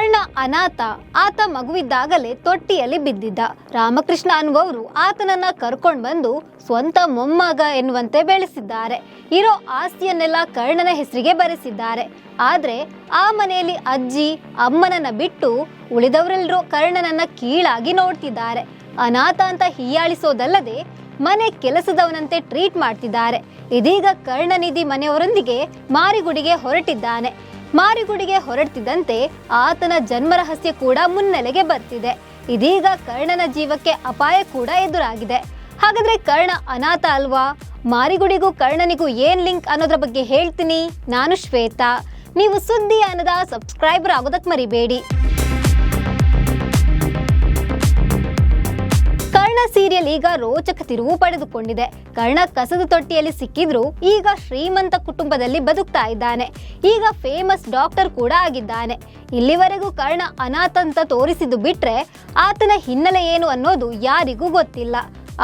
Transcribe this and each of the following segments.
ಕರ್ಣ ಅನಾಥ. ಆತ ಮಗುವಿದ್ದಾಗಲೇ ತೊಟ್ಟಿಯಲ್ಲಿ ಬಿದ್ದಿದ್ದ. ರಾಮಕೃಷ್ಣ ಅನ್ನುವವರು ಆತನನ್ನ ಕರ್ಕೊಂಡು ಬಂದು ಸ್ವಂತ ಮೊಮ್ಮಗ ಎನ್ನುವಂತೆ ಬೆಳೆಸಿದ್ದಾರೆ. ಇರೋ ಆಸ್ತಿಯನ್ನೆಲ್ಲ ಕರ್ಣನ ಹೆಸರಿಗೆ ಬರೆಸಿದ್ದಾರೆ. ಆದ್ರೆ ಆ ಮನೆಯಲ್ಲಿ ಅಜ್ಜಿ, ಅಮ್ಮನನ್ನ ಬಿಟ್ಟು ಉಳಿದವರೆಲ್ಲರೂ ಕರ್ಣನನ್ನ ಕೀಳಾಗಿ ನೋಡ್ತಿದ್ದಾರೆ. ಅನಾಥ ಅಂತ ಹೀಯಾಳಿಸೋದಲ್ಲದೆ ಮನೆ ಕೆಲಸದವನಂತೆ ಟ್ರೀಟ್ ಮಾಡ್ತಿದ್ದಾರೆ. ಇದೀಗ ಕರ್ಣನಿಧಿ ಮನೆಯವರೊಂದಿಗೆ ಮಾರಿಗುಡಿಗೆ ಹೊರಟಿದ್ದಾನೆ. ಮಾರಿಗುಡಿಗೆ ಹೊರಡ್ತಿದ್ದಂತೆ ಆತನ ಜನ್ಮ ರಹಸ್ಯ ಕೂಡ ಮುನ್ನೆಲೆಗೆ ಬರ್ತಿದೆ. ಇದೀಗ ಕರ್ಣನ ಜೀವಕ್ಕೆ ಅಪಾಯ ಕೂಡ ಎದುರಾಗಿದೆ. ಹಾಗಾದ್ರೆ ಕರ್ಣ ಅನಾಥ ಅಲ್ವಾ? ಮಾರಿಗುಡಿಗೂ ಕರ್ಣನಿಗೂ ಏನ್ ಲಿಂಕ್ ಅನ್ನೋದ್ರ ಬಗ್ಗೆ ಹೇಳ್ತೀನಿ. ನಾನು ಶ್ವೇತಾ. ನೀವು ಸುದ್ದಿ ಅನ್ನದ ಸಬ್ಸ್ಕ್ರೈಬರ್ ಆಗೋದಕ್ಕೆ ಮರಿಬೇಡಿ. ಕರ್ಣ ಸೀರಿಯಲ್ ಈಗ ರೋಚಕ ತಿರುವು ಪಡೆದುಕೊಂಡಿದೆ. ಕರ್ಣ ಕಸದ ತೊಟ್ಟಿಯಲ್ಲಿ ಸಿಕ್ಕಿದ್ರು ಈಗ ಶ್ರೀಮಂತ ಕುಟುಂಬದಲ್ಲಿ ಬದುಕ್ತಾ ಇದ್ದಾನೆ. ಈಗ ಫೇಮಸ್ ಡಾಕ್ಟರ್ ಕೂಡ ಆಗಿದ್ದಾನೆ. ಇಲ್ಲಿವರೆಗೂ ಕರ್ಣ ಅನಾಥಂತ ತೋರಿಸಿದ್ದು ಬಿಟ್ರೆ ಆತನ ಹಿನ್ನೆಲೆ ಏನು ಅನ್ನೋದು ಯಾರಿಗೂ ಗೊತ್ತಿಲ್ಲ.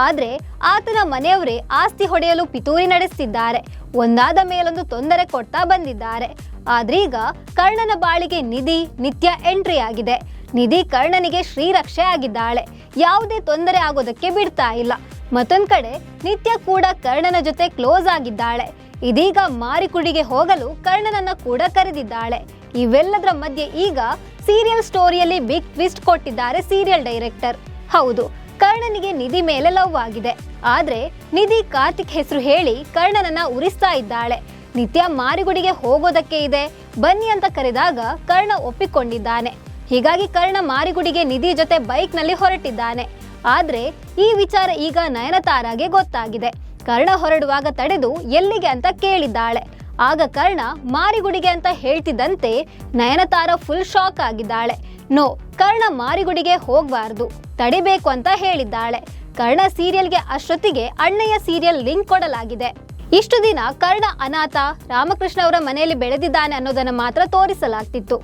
ಆದ್ರೆ ಆತನ ಮನೆಯವರೇ ಆಸ್ತಿ ಹೊಡೆಯಲು ಪಿತೂರಿ ನಡೆಸಿದ್ದಾರೆ ಒಂದಾದ ಮೇಲೊಂದು ತೊಂದರೆ ಕೊಡ್ತಾ ಬಂದಿದ್ದಾರೆ. ಆದ್ರೀಗ ಕರ್ಣನ ಬಾಳಿಗೆ ನಿಧಿ ನಿತ್ಯ ಎಂಟ್ರಿ ಆಗಿದೆ. ನಿಧಿ ಕರ್ಣನಿಗೆ ಶ್ರೀರಕ್ಷೆ ಆಗಿದ್ದಾಳೆ. ಯಾವುದೇ ತೊಂದರೆ ಆಗೋದಕ್ಕೆ ಬಿಡ್ತಾ ಇಲ್ಲ. ಮತ್ತೊಂದ್ ಕಡೆ ನಿತ್ಯ ಕೂಡ ಕರ್ಣನ ಜೊತೆ ಕ್ಲೋಸ್ ಆಗಿದ್ದಾಳೆ. ಇದೀಗ ಮಾರಿಕುಡಿಗೆ ಹೋಗಲು ಕರ್ಣನನ್ನ ಕೂಡ ಕರೆದಿದ್ದಾಳೆ. ಇವೆಲ್ಲದರ ಮಧ್ಯೆ ಈಗ ಸೀರಿಯಲ್ ಸ್ಟೋರಿಯಲ್ಲಿ ಬಿಗ್ ಟ್ವಿಸ್ಟ್ ಕೊಟ್ಟಿದ್ದಾರೆ ಸೀರಿಯಲ್ ಡೈರೆಕ್ಟರ್. ಹೌದು, ಕರ್ಣನಿಗೆ ನಿಧಿ ಮೇಲೆ ಲವ್ ಆಗಿದೆ. ಆದ್ರೆ ನಿಧಿ ಕಾರ್ತಿಕ್ ಹೆಸರು ಹೇಳಿ ಕರ್ಣನನ್ನ ಉರಿಸ್ತಾ ಇದ್ದಾಳೆ. ನಿತ್ಯ ಮಾರಿಗುಡಿಗೆ ಹೋಗೋದಕ್ಕೆ ಇದೆ. ಬನ್ನಿ ಅಂತ ಕರೆದಾಗ ಕರ್ಣ ಒಪ್ಪಿಕೊಂಡಿದ್ದಾನೆ. ಹೀಗಾಗಿ ಕರ್ಣ ಮಾರಿಗುಡಿಗೆ ನಿಧಿ ಜೊತೆ ಬೈಕ್ನಲ್ಲಿ ಹೊರಟಿದ್ದಾನೆ. ಆದ್ರೆ ಈ ವಿಚಾರ ಈಗ ನಯನತಾರಾಗೆ ಗೊತ್ತಾಗಿದೆ. ಕರ್ಣ ಹೊರಡುವಾಗ ತಡೆದು ಎಲ್ಲಿಗೆ ಅಂತ ಕೇಳಿದ್ದಾಳೆ. ಆಗ ಕರ್ಣ ಮಾರಿಗುಡಿಗೆ ಅಂತ ಹೇಳ್ತಿದ್ದಂತೆ ನಯನತಾರ ಫುಲ್ ಶಾಕ್ ಆಗಿದ್ದಾಳೆ. ನೋ, ಕರ್ಣ ಮಾರಿಗುಡಿಗೆ ಹೋಗ್ಬಾರ್ದು, ತಡಿಬೇಕು ಅಂತ ಹೇಳಿದ್ದಾಳೆ. ಕರ್ಣ ಸೀರಿಯಲ್ಗೆ ಅಷ್ಟೊತ್ತಿಗೆ ಅಣ್ಣಯ್ಯ ಸೀರಿಯಲ್ ಲಿಂಕ್ ಕೊಡಲಾಗಿದೆ. ಇಷ್ಟು ದಿನ ಕರ್ಣ ಅನಾಥ ರಾಮಕೃಷ್ಣ ಅವರ ಮನೆಯಲ್ಲಿ ಬೆಳೆದಿದ್ದಾನೆ ಅನ್ನೋದನ್ನ ಮಾತ್ರ ತೋರಿಸಲಾಗ್ತಿತ್ತು.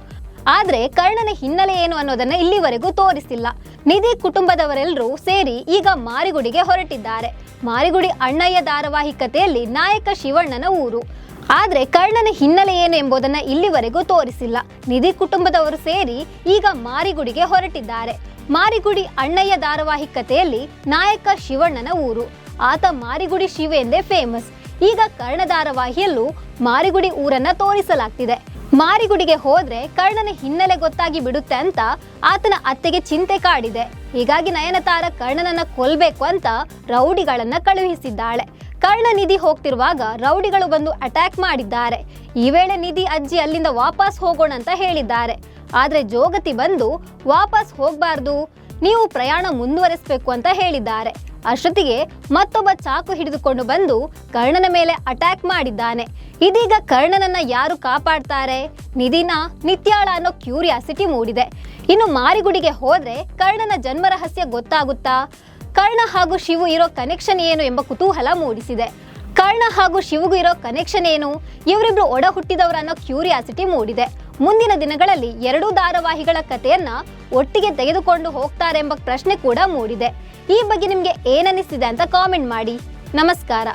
ಆದ್ರೆ ಕರ್ಣನ ಹಿನ್ನೆಲೆ ಏನು ಅನ್ನೋದನ್ನ ಇಲ್ಲಿವರೆಗೂ ತೋರಿಸಿಲ್ಲ ನಿಧಿ ಕುಟುಂಬದವರೆಲ್ಲರೂ ಸೇರಿ ಈಗ ಮಾರಿಗುಡಿಗೆ ಹೊರಟಿದ್ದಾರೆ. ಮಾರಿಗುಡಿ ಅಣ್ಣಯ್ಯ ಧಾರಾವಾಹಿಕತೆಯಲ್ಲಿ ನಾಯಕ ಶಿವಣ್ಣನ ಊರು. ಆದ್ರೆ ಕರ್ಣನ ಹಿನ್ನೆಲೆ ಏನು ಎಂಬುದನ್ನ ಇಲ್ಲಿವರೆಗೂ ತೋರಿಸಿಲ್ಲ. ನಿಧಿ ಕುಟುಂಬದವರು ಸೇರಿ ಈಗ ಮಾರಿಗುಡಿಗೆ ಹೊರಟಿದ್ದಾರೆ. ಮಾರಿಗುಡಿ ಅಣ್ಣಯ್ಯ ಧಾರಾವಾಹಿಕತೆಯಲ್ಲಿ ನಾಯಕ ಶಿವಣ್ಣನ ಊರು. ಆತ ಮಾರಿಗುಡಿ ಶಿವ ಎಂದೇ ಫೇಮಸ್ ಈಗ ಕರ್ಣ ಧಾರಾವಾಹಿಯಲ್ಲೂ ಮಾರಿಗುಡಿ ಊರನ್ನ ತೋರಿಸಲಾಗ್ತಿದೆ. ಮಾರಿಗುಡಿಗೆ ಹೋದ್ರೆ ಕರ್ಣನ ಹಿನ್ನೆಲೆ ಗೊತ್ತಾಗಿ ಬಿಡುತ್ತೆ ಅಂತ ಆತನ ಅತ್ತೆಗೆ ಚಿಂತೆ ಕಾಡಿದೆ. ಹೀಗಾಗಿ ನಯನತಾರ ಕರ್ಣನನ್ನ ಕೊಲ್ಬೇಕು ಅಂತ ರೌಡಿಗಳನ್ನ ಕಳುಹಿಸಿದ್ದಾಳೆ. ಕರ್ಣ ನಿಧಿ ಹೋಗ್ತಿರುವಾಗ ರೌಡಿಗಳು ಬಂದು ಅಟ್ಯಾಕ್ ಮಾಡಿದ್ದಾರೆ. ಈ ವೇಳೆ ನಿಧಿ ಅಜ್ಜಿ ಅಲ್ಲಿಂದ ವಾಪಸ್ ಹೋಗೋಣ ಅಂತ ಹೇಳಿದ್ದಾರೆ. ಆದ್ರೆ ಜೋಗತಿ ಬಂದು ವಾಪಸ್ ಹೋಗ್ಬಾರ್ದು. ನೀವು ಪ್ರಯಾಣ ಮುಂದುವರಿಸಬೇಕು ಅಂತ ಹೇಳಿದ್ದಾರೆ. ಅಷ್ಟೊತ್ತಿಗೆ ಮತ್ತೊಬ್ಬ ಚಾಕು ಹಿಡಿದುಕೊಂಡು ಬಂದು ಕರ್ಣನ ಮೇಲೆ ಅಟ್ಯಾಕ್ ಮಾಡಿದ್ದಾನೆ. ಇದೀಗ ಕರ್ಣನನ್ನ ಯಾರು ಕಾಪಾಡ್ತಾರೆ? ನಿಧಿನ, ನಿತ್ಯಾಳ ಅನ್ನೋ ಕ್ಯೂರಿಯಾಸಿಟಿ ಮೂಡಿದೆ. ಇನ್ನು ಮಾರಿಗುಡಿಗೆ ಹೋದ್ರೆ ಕರ್ಣನ ಜನ್ಮ ರಹಸ್ಯ ಗೊತ್ತಾಗುತ್ತಾ? ಕರ್ಣ ಹಾಗೂ ಶಿವು ಇರೋ ಕನೆಕ್ಷನ್ ಏನು ಎಂಬ ಕುತೂಹಲ ಮೂಡಿಸಿದೆ. ಕರ್ಣ ಹಾಗೂ ಶಿವಗೂ ಇರೋ ಕನೆಕ್ಷನ್ ಏನು? ಇವರಿಬ್ರು ಒಡ ಅನ್ನೋ ಕ್ಯೂರಿಯಾಸಿಟಿ ಮೂಡಿದೆ. ಮುಂದಿನ ದಿನಗಳಲ್ಲಿ ಎರಡೂ ಧಾರಾವಾಹಿಗಳ ಕಥೆಯನ್ನ ಒಟ್ಟಿಗೆ ತೆಗೆದುಕೊಂಡು ಹೋಗ್ತಾರೆಂಬ ಪ್ರಶ್ನೆ ಕೂಡ ಮೂಡಿದೆ. ಈ ಬಗ್ಗೆ ನಿಮಗೆ ಏನನಿಸ್ತಿದೆ ಅಂತ ಕಾಮೆಂಟ್ ಮಾಡಿ. ನಮಸ್ಕಾರ.